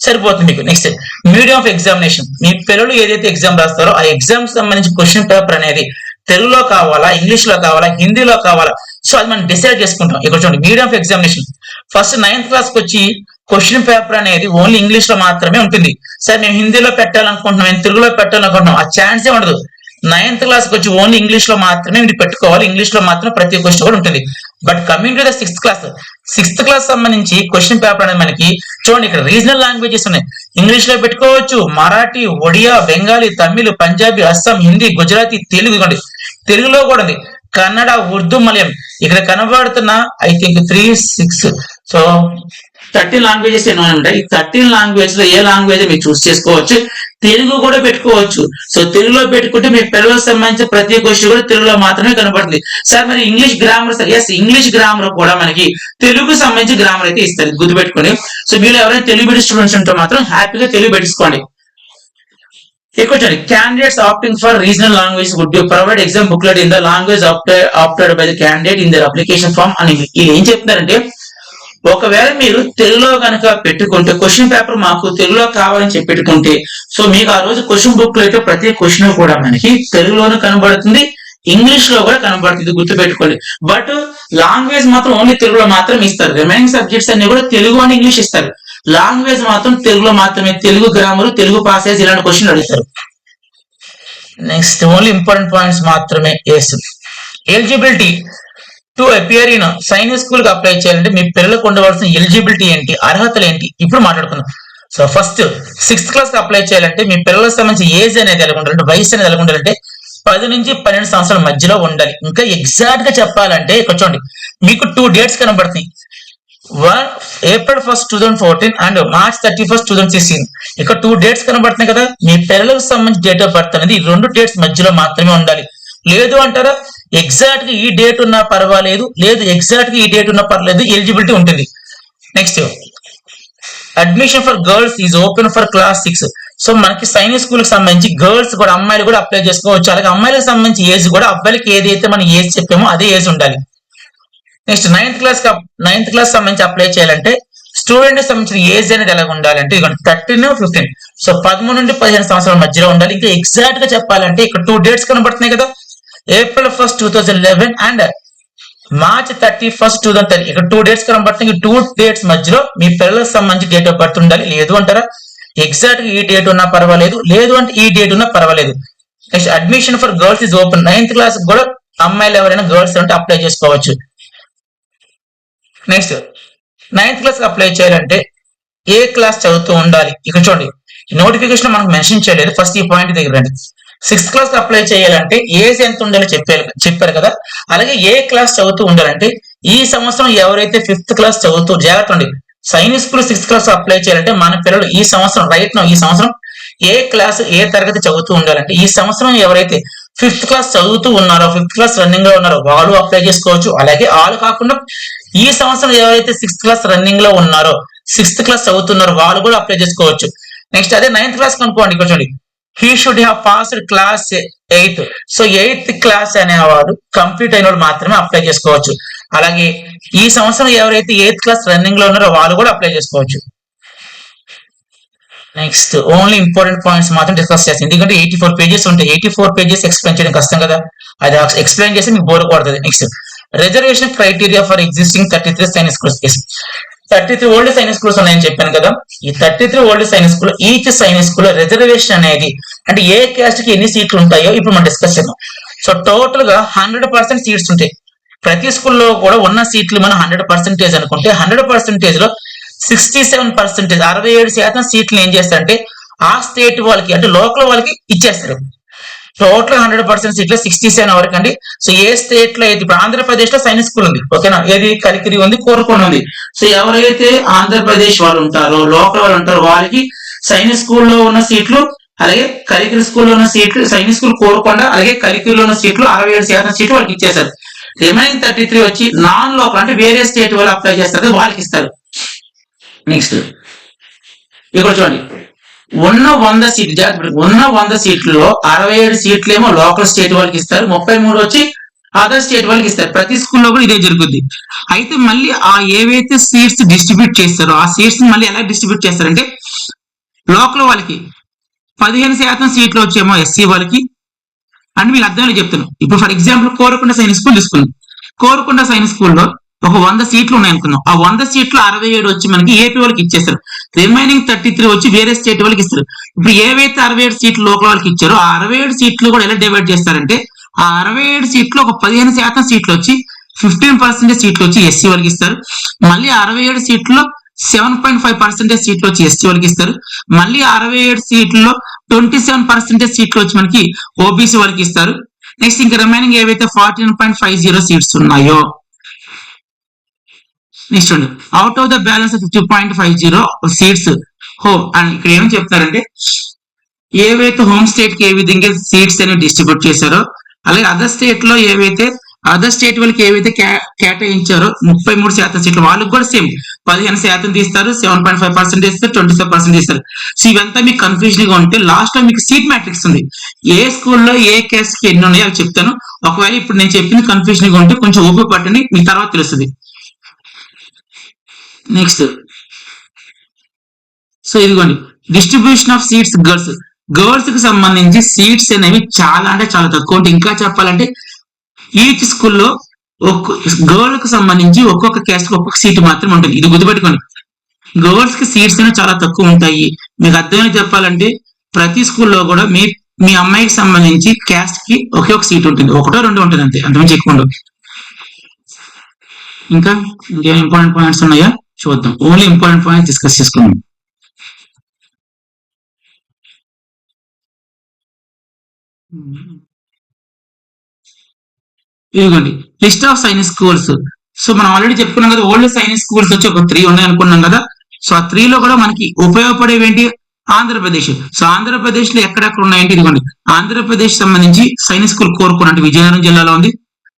సరిపోతుంది మీకు. నెక్స్ట్ మీడియం ఆఫ్ ఎగ్జామినేషన్ మీ పిల్లలు ఏదైతే ఎగ్జామ్ రాస్తారో ఆ ఎగ్జామ్ సంబంధించి క్వశ్చన్ పేపర్ అనేది తెలుగులో కావాలా ఇంగ్లీష్లో కావాలా హిందీలో కావాలా? సో అది మనం డిసైడ్ చేసుకుంటాం ఇక్కడ చూడండి medium of examination first ninth క్లాస్కి వచ్చి క్వశ్చన్ పేపర్ అనేది ఓన్లీ ఇంగ్లీష్లో మాత్రమే ఉంటుంది. సరే మేము హిందీలో పెట్టాలనుకుంటున్నాం నేను తెలుగులో పెట్టాలనుకుంటున్నాం ఆ ఛాన్సే ఉండదు. నైన్త్ క్లాస్కి వచ్చి ఓన్లీ ఇంగ్లీష్లో మాత్రమే మీరు పెట్టుకోవాలి. ఇంగ్లీష్లో మాత్రమే ప్రతి క్వశ్చన్ కూడా ఉంటుంది. But coming to the sixth class sixth class సంబంధించి క్వశ్చన్ పేపర్ అనేది మనకి చూడండి ఇక్కడ రీజనల్ లాంగ్వేజెస్ ఉన్నాయి. ఇంగ్లీష్లో పెట్టుకోవచ్చు మరాఠీ ఒడియా బెంగాలీ తమిళ్ పంజాబీ అస్సాం హిందీ గుజరాతీ తెలుగు ఇవ్వండి తెలుగులో కూడా ఉంది. కన్నడ ఉర్దూ మలయం ఇక్కడ కనబడుతున్న I think three six so thirteen languages ఎన్నో ఉంటాయి. ఈ థర్టీన్ లాంగ్వేజ్లో ఏ లాంగ్వేజ్ మీరు చూస్ చేసుకోవచ్చు? తెలుగు కూడా పెట్టుకోవచ్చు. సో తెలుగులో పెట్టుకుంటే మీ పిల్లలకు సంబంధించిన ప్రతి క్వశ్చన్ కూడా తెలుగులో మాత్రమే కనబడుతుంది. సార్ మరి English grammar sir? Yes English grammar కూడా మనకి తెలుగు సంబంధించి గ్రామర్ అయితే ఇస్తారు. గుర్తుపెట్టుకోండి. సో మీరు ఎవరైనా తెలుగు మీడియం స్టూడెంట్స్ ఉంటే మాత్రం హ్యాపీగా తెలుగు పెట్టుకోండి ఎక్కువ candidates opting for regional language would be provide exam booklet in the language opted by the candidate in their application form అని వీళ్ళు ఏం చెప్తున్నారంటే ఒకవేళ మీరు తెలుగులో కనుక పెట్టుకుంటే క్వశ్చన్ పేపర్ మాకు తెలుగులో కావాలని చెప్పి పెట్టుకుంటే సో మీకు ఆ రోజు క్వశ్చన్ బుక్లో ప్రతి క్వశ్చన్ కూడా మనకి తెలుగులోనే కనబడుతుంది ఇంగ్లీష్లో కూడా కనబడుతుంది గుర్తు పెట్టుకోండి బట్ లాంగ్వేజ్ మాత్రం ఓన్లీ తెలుగులో మాత్రం ఇస్తారు. రిమైనింగ్ సబ్జెక్ట్స్ అన్ని కూడా తెలుగు అని ఇంగ్లీష్ ఇస్తారు. లాంగ్వేజ్ మాత్రం తెలుగులో మాత్రమే. తెలుగు గ్రామర్ తెలుగు పాసేజ్ ఇలాంటి క్వశ్చన్ అడుగుతారు. నెక్స్ట్ ఓన్లీ ఇంపార్టెంట్ పాయింట్స్ మాత్రమే eligibility to appear in Sainik స్కూల్కి అప్లై చేయాలంటే మీ పిల్లలకు ఉండవలసిన ఎలిజిబిలిటీ ఏంటి? అర్హతలు ఏంటి? ఇప్పుడు మాట్లాడుకుందాం. సో ఫస్ట్ సిక్స్త్ క్లాస్కి అప్లై చేయాలంటే మీ పిల్లలకు సంబంధించి ఏజ్ అనేది ఎలా ఉండాలంటే వయసు అనేది ఎలా ఉండాలంటే పది నుంచి పన్నెండు సంవత్సరాల మధ్యలో ఉండాలి. ఇంకా ఎగ్జాక్ట్గా చెప్పాలంటే ఇక్కడ చూడండి. మీకు టూ డేట్స్ కనబడుతున్నాయి. One April first two thousand fourteen and March thirty first two thousand sixteen ఇక్కడ టూ డేట్స్ కనబడుతున్నాయి కదా. మీ పిల్లలకు సంబంధించి డేట్ ఆఫ్ బర్త్ అనేది ఈ రెండు డేట్స్ మధ్యలో మాత్రమే ఉండాలి. లేదు అంటారా? ఎగ్జాక్ట్గా ఈ డేట్ ఉన్నా పర్వాలేదు లేదు ఎగ్జాక్ట్గా ఈ డేట్ ఉన్నా పర్లేదు ఎలిజిబిలిటీ ఉంటుంది. Next admission for girls is open for class six so మనకి సైనిక్ స్కూల్కి సంబంధించి గర్ల్స్ కూడా అమ్మాయిలు కూడా అప్లై చేసుకోవచ్చు. అలాగే అమ్మాయిలకు సంబంధించి ఏజ్ కూడా అబ్బాయిలకి ఏదైతే మనం ఏజ్ చెప్పామో అదే ఏజ్ ఉండాలి. Next ninth class ninth class సంబంధించి అప్లై చేయాలంటే స్టూడెంట్ సంబంధించిన ఏజ్ అనేది ఎలా ఉండాలంటే ఇక్కడ థర్టీన్ ఫిఫ్టీన్ సో పదమూడు నుండి పదిహేను సంవత్సరాల మధ్యలో ఉండాలి. ఇంకా ఎగ్జాక్ట్గా చెప్పాలంటే ఇక్కడ టూ డేట్స్ కనబడుతున్నాయి కదా. April first two thousand eleven and March thirty first two thousand ఇక్కడ టూ డేట్స్ కనబడుతుంది టూ డేట్స్ మధ్యలో మీ పిల్లలకు సంబంధించి డేట్ ఆఫ్ బర్త్ ఉండాలి. లేదు అంటారా? ఎగ్జాక్ట్గా ఈ డేట్ ఉన్నా పర్వాలేదు. లేదు అంటే ఈ డేట్ ఉన్నా పర్వాలేదు. Next admission for girls is open ninth class కూడా అమ్మాయిలు ఎవరైనా గర్ల్స్ అంటే అప్లై చేసుకోవచ్చు. నెక్స్ట్ నైన్త్ క్లాస్ అప్లై చేయాలంటే ఏ క్లాస్ చదువుతూ ఉండాలి? ఇక్కడ చూడండి. నోటిఫికేషన్ మనకు మెన్షన్ చేయలేదు. ఫస్ట్ ఈ పాయింట్ దగ్గర రండి. సిక్స్త్ క్లాస్ అప్లై చేయాలంటే ఏజ్ ఎంత ఉండాలో చెప్పారు చెప్పారు కదా? అలాగే ఏ క్లాస్ చదువుతూ ఉండాలంటే ఈ సంవత్సరం ఎవరైతే ఫిఫ్త్ క్లాస్ చదువుతూ జాగ్రత్త ఉండి Sainik school sixth class apply చేయాలంటే మన పిల్లలు ఈ సంవత్సరం రైట్ ఈ సంవత్సరం ఏ క్లాస్ ఏ తరగతి చదువుతూ ఉండాలంటే ఈ సంవత్సరం ఎవరైతే ఫిఫ్త్ క్లాస్ చదువుతూ ఉన్నారో ఫిఫ్త్ క్లాస్ రన్నింగ్లో ఉన్నారో వాళ్ళు అప్లై చేసుకోవచ్చు. అలాగే వాళ్ళు కాకుండా ఈ సంవత్సరం ఎవరైతే సిక్స్త్ క్లాస్ రన్నింగ్లో ఉన్నారో సిక్స్త్ క్లాస్ చదువుతున్నారో వాళ్ళు కూడా అప్లై చేసుకోవచ్చు. నెక్స్ట్ అదే నైన్త్ క్లాస్ కనుక్కోండి కూర్చోండి he should have passed class eighth so eighth class అనేవాడు కంప్లీట్ అయిన వాళ్ళు మాత్రమే అప్లై చేసుకోవచ్చు. అలాగే ఈ సంవత్సరం ఎవరైతే ఎయిత్ క్లాస్ రన్నింగ్లో ఉన్నారో వాళ్ళు కూడా అప్లై చేసుకోవచ్చు. నెక్స్ట్ ఓన్లీ ఇంపార్టెంట్ పాయింట్స్ మాత్రం డిస్కస్ చేస్తాం ఎందుకంటే ఎయిటీ ఫోర్ పేజెస్ ఉంటాయి ఎయిటీ ఫోర్ పేజెస్ ఎక్స్ప్లెయిన్ చేయడం కష్టం కదా. అది ఎక్స్ప్లెయిన్ చేస్తే మీకు బోర్ కొడుతుంది. Next reservation criteria for existing thirty three science thirty three old science schools ఉన్నాయని చెప్పాను కదా. ఈ thirty three old science school each science school reservation అనేది అంటే ఏ క్యాస్ట్కి ఎన్ని సీట్లు ఉంటాయో ఇప్పుడు మనం డిస్కస్ చేద్దాం. సో టోటల్గా హండ్రెడ్ పర్సెంట్ సీట్స్ ఉంటాయి. ప్రతి స్కూల్లో కూడా ఉన్న సీట్లు మనం హండ్రెడ్ పర్సెంటేజ్ అనుకుంటే హండ్రెడ్ పర్సెంటేజ్లో సిక్స్టీ సెవెన్ పర్సెంటేజ్ అరవై ఏడు శాతం సీట్లు ఏం చేస్తారంటే ఆ స్టేట్ వాళ్ళకి అంటే లోకల్ వాళ్ళకి ఇచ్చేస్తారు. టోటల్ హండ్రెడ్ పర్సెంట్ సీట్లు సిక్స్టీ సెవెన్ వరకు అండి. సో ఏ స్టేట్లో అయితే ఇప్పుడు ఆంధ్రప్రదేశ్లో సైన్స్ స్కూల్ ఉంది. ఓకేనా? ఏది? కలికిరి ఉంది కోరుకొని ఉంది. సో ఎవరైతే ఆంధ్రప్రదేశ్ వాళ్ళు ఉంటారో లోకల్ వాళ్ళు ఉంటారో వాళ్ళకి సైన్స్ స్కూల్లో ఉన్న సీట్లు అలాగే కలికిరి స్కూల్లో ఉన్న సీట్లు సైన్స్ స్కూల్ కోరుకొండ అలాగే కలికిరిలో ఉన్న సీట్లు అరవై ఏడు శాతం సీట్లు వాళ్ళకి ఇచ్చేస్తారు రిమైనింగ్ థర్టీ త్రీ వచ్చి నాన్ లోకల్ అంటే వేరే స్టేట్ వాళ్ళు అప్లై చేస్తారు వాళ్ళకి ఇస్తారు. నెక్స్ట్. ఇక్కడ చూడండి. ఉన్న వంద సీట్ జాగ్రత్త ఉన్న వంద సీట్లలో అరవై ఏడు సీట్లు ఏమో లోకల్ స్టేట్ వాళ్ళకి ఇస్తారు ముప్పై మూడు వచ్చి అదర్ స్టేట్ వాళ్ళకి ఇస్తారు. ప్రతి స్కూల్లో కూడా ఇదే జరుగుద్ది. అయితే మళ్ళీ ఆ ఏవైతే సీట్స్ డిస్ట్రిబ్యూట్ చేస్తారో ఆ సీట్స్ మళ్ళీ ఎలా డిస్ట్రిబ్యూట్ చేస్తారంటే లోకల్ వాళ్ళకి పదిహేను శాతం సీట్లు వచ్చేమో ఎస్సీ వాళ్ళకి. అంటే మీకు అర్థంలో చెప్తాను ఇప్పుడు for example Korukonda science school తీసుకుంది. కోరకుండా సైన్స్ స్కూల్లో ఒక వంద సీట్లు ఉన్నాయి అనుకుందాం. ఆ వంద సీట్లు అరవై ఏడు వచ్చి మనకి ఏపీ వాళ్ళకి ఇచ్చేస్తారు. రిమైనింగ్ థర్టీ త్రీ వచ్చి వేరే స్టేట్ వాళ్ళకి ఇస్తారు. ఇప్పుడు ఏవైతే అరవై ఏడు సీట్లు లోకల్ వాళ్ళకి ఇచ్చారో ఆ అరవై ఏడు సీట్లు కూడా ఎలా డివైడ్ చేస్తారంటే ఆ అరవై ఏడు సీట్లు ఒక పదిహేను శాతం సీట్లు వచ్చి ఫిఫ్టీన్ పర్సెంటేజ్ సీట్లు వచ్చి ఎస్సీ వాళ్ళకి ఇస్తారు. మళ్ళీ అరవై ఏడు సీట్లో సెవెన్ పాయింట్ ఫైవ్ పర్సెంటేజ్ సీట్లు వచ్చి ఎస్టీ వాళ్ళకి ఇస్తారు. మళ్ళీ అరవై ఏడు సీట్లలో ట్వంటీ సెవెన్ పర్సెంటేజ్ సీట్లు వచ్చి మనకి ఓబీసీ వాళ్ళకి ఇస్తారు. నెక్స్ట్ ఇంకా రిమైనింగ్ ఏవైతే fourteen point five zero seats ఉన్నాయో next out of the balance fifty point five zero seats home అని ఇక్కడ ఏమని చెప్తారంటే ఏవైతే హోమ్ స్టేట్కి ఏ విధంగా సీట్స్ అనేవి డిస్ట్రిబ్యూట్ చేశారో అలాగే అదర్ స్టేట్లో ఏవైతే అదర్ స్టేట్ వాళ్ళకి ఏవైతే కే- కేటాయించారో ముప్పై మూడు శాతం సీట్లు వాళ్ళకి కూడా సేమ్ పదిహేను శాతం తీస్తారు సెవెన్ పాయింట్ ఫైవ్ పర్సెంట్ ఇస్తారు ట్వంటీ ఫైవ్ పర్సెంట్ ఇస్తారు సో ఇవంతా మీకు కన్ఫ్యూజన్గా ఉంటే లాస్ట్లో మీకు సీట్ మ్యాట్రిక్స్ ఉంది. ఏ స్కూల్లో ఏ కేసు కి ఎన్ని ఉన్నాయో అవి చెప్తాను. ఒకవేళ ఇప్పుడు నేను చెప్పింది కన్ఫ్యూజన్గా ఉంటే కొంచెం ఊపి పట్టండి మీ తర్వాత తెలుస్తుంది. నెక్స్ట్ సో ఇదిగోండి. డిస్ట్రిబ్యూషన్ ఆఫ్ సీట్స్ గర్ల్స్ గర్ల్స్కి సంబంధించి సీట్స్ అనేవి చాలా అంటే చాలా తక్కువ. ఉంటాయి ఇంకా చెప్పాలంటే ఈచ్ స్కూల్లో ఒక్క గర్ల్కి సంబంధించి ఒక్కొక్క క్యాస్ట్కి ఒక్కొక్క సీట్ మాత్రం ఉంటుంది. ఇది గుర్తుపెట్టుకోండి. గర్ల్స్కి సీట్స్ అనేవి చాలా తక్కువ ఉంటాయి. మీకు అర్థమైనా చెప్పాలంటే ప్రతి స్కూల్లో కూడా మీ మీ అమ్మాయికి సంబంధించి క్యాస్ట్కి ఒకే ఒక సీట్ ఉంటుంది. ఒకటో రెండు ఉంటుంది అంతే. అంతమంది ఎక్కువ ఉండవు ఇంకా ఇంకేం ఇంపార్టెంట్ పాయింట్స్ ఉన్నాయా? చూద్దాం. ఓన్లీ ఇంపార్టెంట్ పాయింట్ డిస్కస్ చేసుకుందాం. ఇదిగోండి. List of Sainik schools so మనం ఆల్రెడీ చెప్పుకున్నాం కదా ఓల్డ్ సైనిక్ స్కూల్స్ వచ్చి ఒక త్రీ ఉన్నాయి అనుకున్నాం కదా. సో ఆ త్రీలో కూడా మనకి ఉపయోగపడేవి ఏంటి? ఆంధ్రప్రదేశ్. సో ఆంధ్రప్రదేశ్లో ఎక్కడెక్కడ ఉన్నాయంటే ఇదిగోండి. ఆంధ్రప్రదేశ్ సంబంధించి సైనిక్ స్కూల్ కోరుకున్నట్టు విజయనగరం జిల్లాలో ఉంది.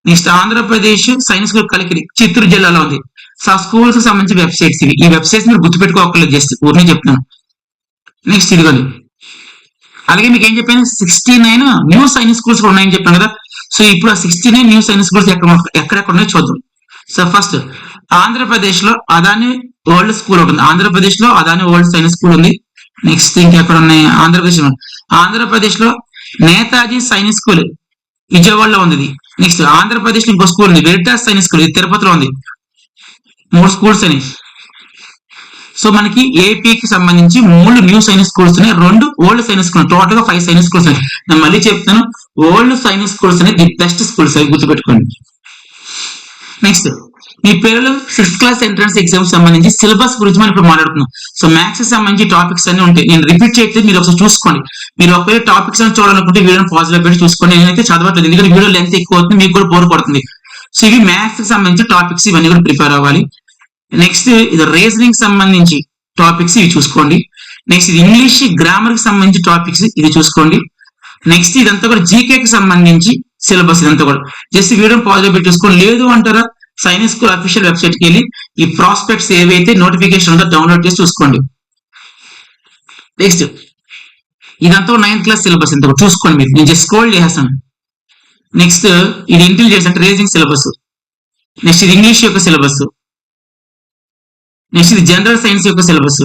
Next Andhra Pradesh Sainik school Kalikiri. Chittoor జిల్లాలో ఉంది. స్కూల్స్కి సంబంధించిన వెబ్సైట్స్ ఇవి. ఈ వెబ్సైట్స్ మీరు గుర్తుపెట్టుకోకర్లేదు జస్ట్ ఊరిని చెప్తున్నాను నెక్స్ట్ ఇదిగోండి అలాగే మీకు ఏం చెప్పాను? Sixty nine new science schools కూడా ఉన్నాయని చెప్పాను కదా. సో ఇప్పుడు ఆ sixty nine new science schools ఎక్కడ ఎక్కడెక్కడ ఉన్నాయో చూద్దాం. సో ఫస్ట్ ఆంధ్రప్రదేశ్లో అదాని వరల్డ్ స్కూల్ ఉంటుంది ఆంధ్రప్రదేశ్లో అదాని వరల్డ్ సైన్స్ స్కూల్ ఉంది. నెక్స్ట్ ఇంకెక్కడ ఉన్నాయి ఆంధ్రప్రదేశ్ ఆంధ్రప్రదేశ్లో నేతాజీ సైన్స్ స్కూల్ విజయవాడలో ఉంది నెక్స్ట్ ఆంధ్రప్రదేశ్ ఇంకో స్కూల్ ఉంది. వెరిటాస్ సైన్స్ స్కూల్ ఇది తిరుపతిలో ఉంది. మూడు స్కూల్స్ అని. సో మనకి ఏపీకి సంబంధించి మూడు న్యూ సైనిక్ స్కూల్స్ ఉన్నాయి. రెండు ఓల్డ్ సైనిక్ స్కూల్ టోటల్గా ఫైవ్ సైనిక్ స్కూల్స్ ఉన్నాయి. నేను మళ్ళీ చెప్తాను ఓల్డ్ సైనిక్ స్కూల్స్ అనేది ది బెస్ట్ స్కూల్స్ అవి గుర్తుపెట్టుకోండి. నెక్స్ట్ మీ పిల్లలు సిక్స్త్ క్లాస్ ఎంట్రన్స్ ఎగ్జామ్ సంబంధించి సిలబస్ గురించి మనం ఇప్పుడు మాట్లాడుతున్నాం సో మ్యాథ్స్ సంబంధించి టాపిక్స్ అన్ని ఉంటాయి. నేను రిపీట్ చేయట్లేదు మీరు ఒకసారి చూసుకోండి. మీరు ఒకవేళ టాపిక్స్ అని చూడాలనుకుంటే వీడియోని పాజిటివ్ పెట్టి చూసుకోండి. నేనైతే చదవట్లేదు ఎందుకంటే వీడియో లెంత్ ఎక్కువ అవుతుంది మీకు కూడా బోర్ పడుతుంది సో ఇవి మ్యాథ్స్కి సంబంధించి టాపిక్స్ ఇవన్నీ కూడా ప్రిపేర్ అవ్వాలి. నెక్స్ట్ ఇది రీజనింగ్ సంబంధించి టాపిక్స్ ఇవి చూసుకోండి. నెక్స్ట్ ఇది ఇంగ్లీష్ గ్రామర్కి సంబంధించి టాపిక్స్ ఇది చూసుకోండి. నెక్స్ట్ ఇదంతా కూడా జీకే కి సంబంధించి సిలబస్ ఇదంతా కూడా. జస్ట్ వీడియో పాజిటివ్ పెట్టి లేదు అంటారా? సైన్స్ స్కూల్ అఫీషియల్ వెబ్సైట్కి వెళ్ళి ఈ ప్రాస్పెక్ట్స్ ఏవైతే నోటిఫికేషన్ ఉందో డౌన్లోడ్ చేసి చూసుకోండి. నెక్స్ట్ ఇదంతా నైన్త్ క్లాస్ సిలబస్ ఇంత చూసుకోండి మీరు. నేను జస్ట్ స్క్రోల్ చేస్తాను నెక్స్ట్ ఇది ఇంటెలిజెన్స్ అంటే రేజింగ్ సిలబస్ నెక్స్ట్ ఇది ఇంగ్లీష్ యొక్క సిలబస్ నెక్స్ట్ ఇది జనరల్ సైన్స్ యొక్క సిలబస్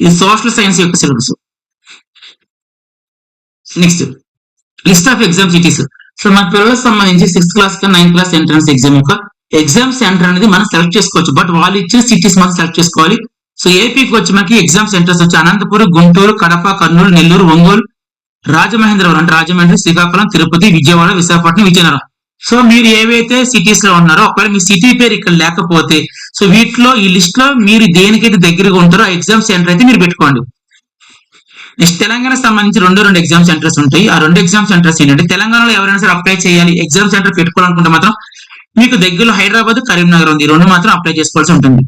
ఇది సోషల్ సైన్స్ యొక్క syllabus next list of exam cities so మన పిల్లలకు సంబంధించి సిక్స్త్ క్లాస్కి నైన్త్ క్లాస్ ఎంట్రన్స్ ఎగ్జామ్ యొక్క ఎగ్జామ్ సెంటర్ అనేది మనం సెలెక్ట్ చేసుకోవచ్చు. బట్ వాళ్ళు ఇచ్చిన సిటీస్ మనం సెలెక్ట్ చేసుకోవాలి. సో ఏపీకి వచ్చి మనకి ఎగ్జామ్ సెంటర్స్ వచ్చి అనంతపురం గుంటూరు కడప కర్నూలు నెల్లూరు ఒంగోలు రాజమహేంద్రవరం అంటే రాజమండ్రి శ్రీకాకుళం తిరుపతి విజయవాడ విశాఖపట్నం విజయనగరం. సో మీరు ఏవైతే సిటీస్లో ఉన్నారో ఒకవేళ మీ సిటీ పేరు ఇక్కడ లేకపోతే సో వీటిలో ఈ లిస్ట్లో మీరు దేనికైతే దగ్గరగా ఉంటారో ఆ ఎగ్జామ్ సెంటర్ అయితే మీరు పెట్టుకోండి. నెక్స్ట్ తెలంగాణ సంబంధించి రెండు రెండు ఎగ్జామ్ సెంటర్స్ ఉంటాయి. ఆ రెండు ఎగ్జామ్ సెంటర్స్ ఏంటంటే తెలంగాణలో ఎవరైనా సరే అప్లై చేయాలి ఎగ్జామ్ సెంటర్ పెట్టుకోవాలనుకుంటే మాత్రం మీకు దగ్గరలో హైదరాబాద్ కరీంనగర్ ఉంది. రెండు మాత్రం అప్లై చేసుకోవాల్సి ఉంటుంది.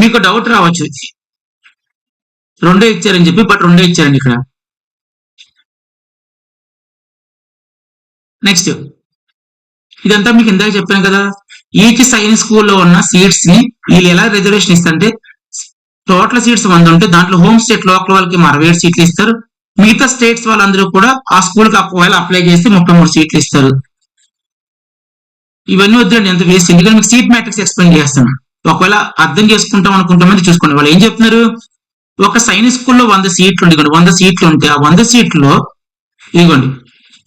మీకు డౌట్ రావచ్చు. రెండే ఇచ్చారని చెప్పి బట్ రెండే ఇచ్చారండి ఇక్కడ. నెక్స్ట్ ఇదంతా మీకు ఇందాక చెప్పాను కదా. ఈచ్ సైన్స్ స్కూల్లో ఉన్న సీట్స్ని వీళ్ళు ఎలా రిజర్వేషన్ ఇస్తారంటే టోటల్ సీట్స్ వంద ఉంటే దాంట్లో హోమ్ స్టేట్ లోకల్ వాళ్ళకి అరవై ఏడు సీట్లు ఇస్తారు. మిగతా స్టేట్స్ వాళ్ళందరూ కూడా ఆ స్కూల్కి ఒకవేళ అప్లై చేస్తే ముప్పై మూడు సీట్లు ఇస్తారు. ఇవన్నీ వద్దండి ఎంత వేస్ట్ ఎందుకంటే మీకు సీట్ మ్యాట్రిక్స్ ఎక్స్ప్లెయిన్ చేస్తాను. ఒకవేళ అర్థం చేసుకుంటాం అనుకుంటామని చూసుకోండి. వాళ్ళు ఏం చెప్తున్నారు? ఒక సైన్స్ స్కూల్లో వంద సీట్లు ఉండి వంద సీట్లు ఉంటే ఆ వంద సీట్లో ఇదిగోండి.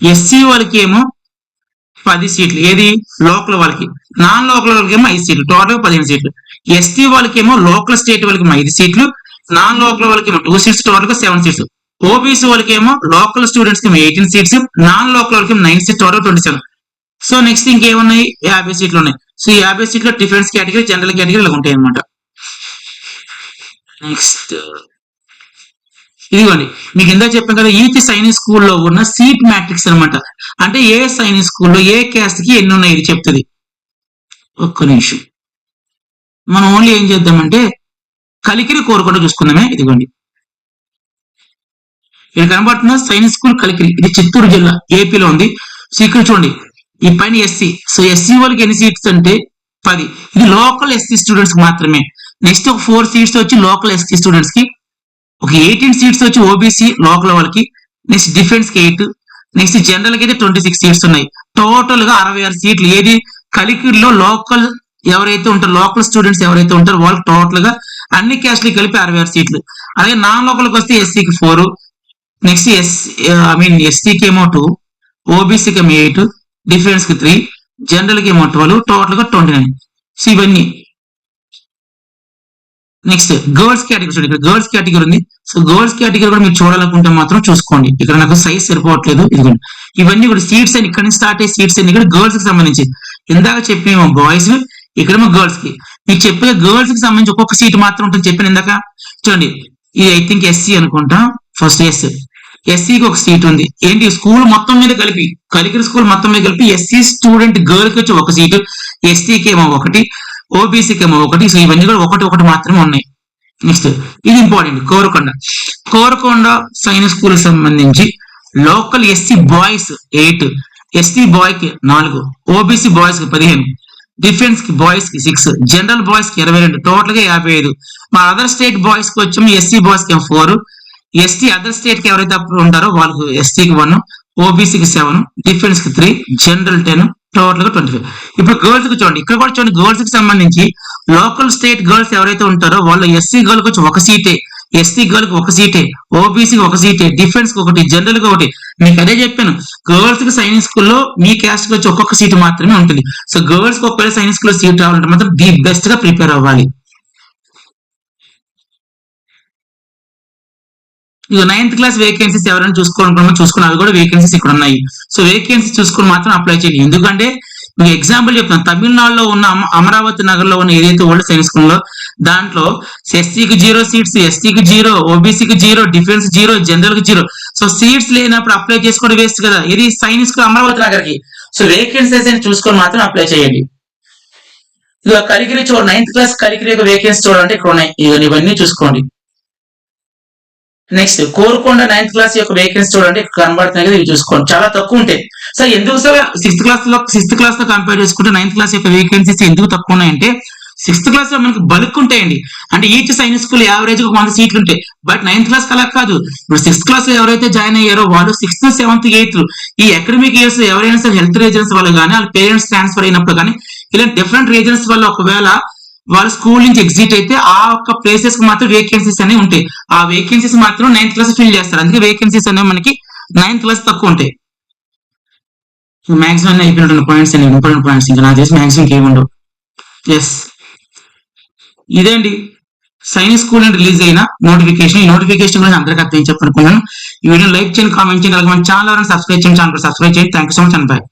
ఎస్సీ వాళ్ళకి ఏమో పది సీట్లు. ఏది? లోకల్ వాళ్ళకి. నాన్ లోకల్ వాళ్ళకి ఏమో ఐదు సీట్లు. టోటల్ పదిహేను సీట్లు. ఎస్టీ వాళ్ళకి ఏమో లోకల్ స్టేట్ వాళ్ళకి ఐదు సీట్లు. నాన్ లోకల్ వాళ్ళకి ఏమో టూ సీట్స్ టోటల్గా సెవెన్ సీట్స్ ఓబీసీ వాళ్ళకి ఏమో లోకల్ స్టూడెంట్స్కి ఎయిటీన్ సీట్స్ నాన్ లోకల్ వాళ్ళకి nine seats total twenty seven so next ఇంకేమున్నాయి? యాభై సీట్లు ఉన్నాయి. సో ఈ యాభై సీట్లు డిఫరెన్స్ కేటగిరీ జనరల్ కేటగిరీ ఇలా ఉంటాయి అనమాట నెక్స్ట్ ఇదిగోండి మీకు ఇందా చెప్పాను కదా ఈచ్ సైనిక్ స్కూల్లో ఉన్న సీట్ మ్యాట్రిక్స్ అన్నమాట. అంటే ఏ సైనిక్ స్కూల్లో ఏ క్యాస్ట్కి ఎన్ని ఉన్నాయి ఇది చెప్తుంది. ఒక్క నిమిషం. మనం ఓన్లీ ఏం చేద్దామంటే కలికిరి కోరుకుంటూ చూసుకుందామే. ఇదిగోండి. ఇక్కడ కనబడుతున్న సైనిక్ స్కూల్ కలికిరి. ఇది చిత్తూరు జిల్లా ఏపీలో ఉంది. సో ఇక్కడ చూడండి. ఈ పైన ఎస్సీ సో ఎస్సీ వాళ్ళకి ఎన్ని సీట్స్ అంటే పది. ఇది లోకల్ ఎస్సీ స్టూడెంట్స్ మాత్రమే. నెక్స్ట్ ఒక ఫోర్ సీట్స్ వచ్చి లోకల్ ఎస్సీ స్టూడెంట్స్కి ఒక ఎయిటీన్ సీట్స్ వచ్చి ఓబీసీ లోకల్ వాళ్ళకి నెక్స్ట్ డిఫెన్స్కి ఎయిట్ నెక్స్ట్ జనరల్కి అయితే ట్వంటీ సిక్స్ సీట్స్ ఉన్నాయి. టోటల్గా అరవై ఆరు సీట్లు ఏది? కలికిరిలో లోకల్ ఎవరైతే ఉంటారో లోకల్ స్టూడెంట్స్ ఎవరైతే ఉంటారో వాళ్ళకి టోటల్గా అన్ని క్యాస్ట్లకి కలిపి అరవై ఆరు సీట్లు అలాగే నాన్ లోకల్కి వస్తే ఎస్సీకి four next S I mean ఎస్టీకి ఏమో టూ ఓబీసీకి ఏమో ఎయిట్ డిఫెన్స్కి త్రీ జనరల్కి ఏమో ట్వెల్వ్ టోటల్గా ట్వంటీ నైన్ సో ఇవన్నీ. నెక్స్ట్ గర్ల్స్ కేటగిరీ చూడండి ఇక్కడ గర్ల్స్ కేటగిరీ ఉంది. సో గర్ల్స్ కేటగిరీ కూడా మీరు చూడాలనుకుంటే మాత్రం చూసుకోండి. ఇక్కడ నాకు సైజ్ సరిపోవట్లేదు. ఇదిగోండి. ఇవన్నీ కూడా సీట్స్ అని ఇక్కడ నుంచి స్టార్ట్ అయ్యే సీట్స్ అన్ని ఇక్కడ గర్ల్స్కి సంబంధించి. ఇందాక చెప్పినేమో బాయ్స్ ఇక్కడేమో గర్ల్స్కి. మీకు చెప్పే గర్ల్స్కి సంబంధించి ఒక్కొక్క సీట్ మాత్రం ఉంటుంది. చెప్పిన ఇందాక. చూడండి. ఇది ఐ థింక్ ఎస్సీ అనుకుంటా. ఫస్ట్ ఎస్ ఎస్సీకి ఒక సీట్ ఉంది. ఏంటి? స్కూల్ మొత్తం మీద కలిపి కలికిరి స్కూల్ మొత్తం మీద కలిపి ఎస్సీ స్టూడెంట్ గర్ల్కి వచ్చి ఒక సీటు ఎస్టీకి ఏమో ఒకటి. ఓబీసీకి ఏమో ఒకటి సో ఇవన్నీ కూడా ఒకటి ఒకటి మాత్రమే ఉన్నాయి. నెక్స్ట్ ఇది ఇంపార్టెంట్ కోరకొండ. కోరకొండ సైనిక్ స్కూల్కి సంబంధించి local SC boys eight ST బాయ్కి నాలుగు ఓబీసీ బాయ్స్కి పదిహేను డిఫెన్స్కి బాయ్స్కి సిక్స్ జనరల్ బాయ్స్కి ఇరవై రెండు టోటల్గా యాభై ఐదు. మా అదర్ స్టేట్ బాయ్స్కి వచ్చి ఎస్సీ బాయ్స్కి ఫోర్ ఎస్టీ అదర్ స్టేట్కి ఎవరైతే అప్పుడు ఉంటారో వాళ్ళకు ఎస్టీకి వన్ ఓబీసీకి సెవెన్ డిఫెన్స్కి త్రీ జనరల్ టెన్ టోటల్గా ట్వంటీ ఫైవ్. ఇప్పుడు గర్ల్స్కి చూడండి ఇక్కడ కూడా చూడండి గర్ల్స్కి సంబంధించి లోకల్ స్టేట్ గర్ల్స్ ఎవరైతే ఉంటారో వాళ్ళు ఎస్సీ గర్ల్కి వచ్చి ఒక సీటే ఎస్టీ గర్ల్కి ఒక సీటే ఓబీసీకి ఒక సీటే డిఫెన్స్కి ఒకటి జనరల్కి ఒకటి. మీకు అదే చెప్పాను గర్ల్స్కి సైనిక్ స్కూల్లో మీ క్యాస్ట్కి వచ్చి ఒక్కొక్క సీట్ మాత్రమే ఉంటుంది. సో గర్ల్స్కి ఒకవేళ సైనిక్ స్కూల్లో సీట్ రావాలంటే మాత్రం ది బెస్ట్గా ప్రిపేర్ అవ్వాలి. ఇక నైన్త్ క్లాస్ వేకెన్సీస్ ఎవరైనా చూసుకోవాలనుకున్నా చూసుకున్న అవి కూడా వేకెన్సీస్ ఇక్కడ ఉన్నాయి. సో వేకెన్సీ చూసుకుని మాత్రం అప్లై చేయండి. ఎందుకంటే మీకు ఎగ్జాంపుల్ చెప్తాను. తమిళనాడులో ఉన్న అమరావతి నగర్లో ఉన్న ఏదైతే ఓల్డ్ సైన్స్ స్కూల్లో దాంట్లో ఎస్సీకి జీరో సీట్స్ ఎస్టీకి జీరో ఓబీసీకి జీరో డిఫెన్స్ జీరో జనరల్కి జీరో సో సీట్స్ లేనప్పుడు అప్లై చేసుకోవడం వేస్ట్ కదా. ఇది సైన్స్ స్కూల్ అమరావతి నగర్కి. సో వేకెన్సీస్ అని చూసుకొని మాత్రం అప్లై చేయండి. ఇక కలిగిరి చూడ నైన్త్ క్లాస్ కలిగిరి యొక్క వేకెన్సీ చూడాలంటే ఇక్కడ ఉన్నాయి. ఇక ఇవన్నీ చూసుకోండి. నెక్స్ట్ కోరుకొండ నైన్త్ క్లాస్ యొక్క వేకెన్సీ చూడండి కనబడుతున్నాయి కదా ఇవి చూసుకోండి. చాలా తక్కువ ఉంటాయి. సార్ ఎందుకు సార్ సిక్స్త్ క్లాస్లో సిక్స్త్ క్లాస్లో కంపేర్ చేసుకుంటే నైన్త్ క్లాస్ యొక్క వేకెన్సీస్ ఎందుకు తక్కువ ఉన్నాయంటే సిక్స్త్ క్లాస్లో మనకి బల్క్ ఉంటాయండి. అంటే ఈచ్ సైన్స్ స్కూల్ యావరేజ్ ఒక వంద సీట్లు ఉంటాయి. బట్ నైన్త్ క్లాస్ అలా కాదు. ఇప్పుడు సిక్స్త్ క్లాస్లో ఎవరైతే జాయిన్ అయ్యారో వాళ్ళు సిక్స్త్ సెవెంత్ ఎయిత్ ఈ అకాడమిక్ ఇయర్స్ ఎవరైనా సరే హెల్త్ రీజన్స్ వల్ల కానీ వాళ్ళ పేరెంట్స్ ట్రాన్స్ఫర్ అయినప్పుడు కానీ ఇలా డిఫరెంట్ రీజన్స్ వల్ల ఒకవేళ వాళ్ళు స్కూల్ నుంచి ఎగ్జిట్ అయితే ఆ ఒక్క ప్లేసెస్కి మాత్రం వేకెన్సీస్ అనేవి ఉంటాయి. ఆ వేకెన్సీస్ మాత్రం నైన్త్ క్లాస్ ఫిల్ చేస్తారు. అందుకే వేకెన్సీస్ అనేవి మనకి నైన్త్ క్లాస్ తక్కువ ఉంటాయి. మాక్సిమం అన్ని అయిపోయినటువంటి పాయింట్స్ అనేవి ఇంపార్టెంట్ పాయింట్స్ ఇంకా నాకు తెలిసి మాక్సిమం ఏముండవు ఎస్ ఇదేంటి? సైన్స్ స్కూల్ అని రిలీజ్ అయిన నోటిఫికేషన్ ఈ నోటిఫికేషన్ గురించి అందరికీ అర్థం చెప్పనుకున్నాను ఈ వీడియో లైక్ చేయండి కామెంట్ చేయండి అలాగే మన ఛానల్ సబ్స్క్రైబ్ చేయండి ఛానల్ సబ్స్క్రైబ్ చేయండి. Thank you so much and bye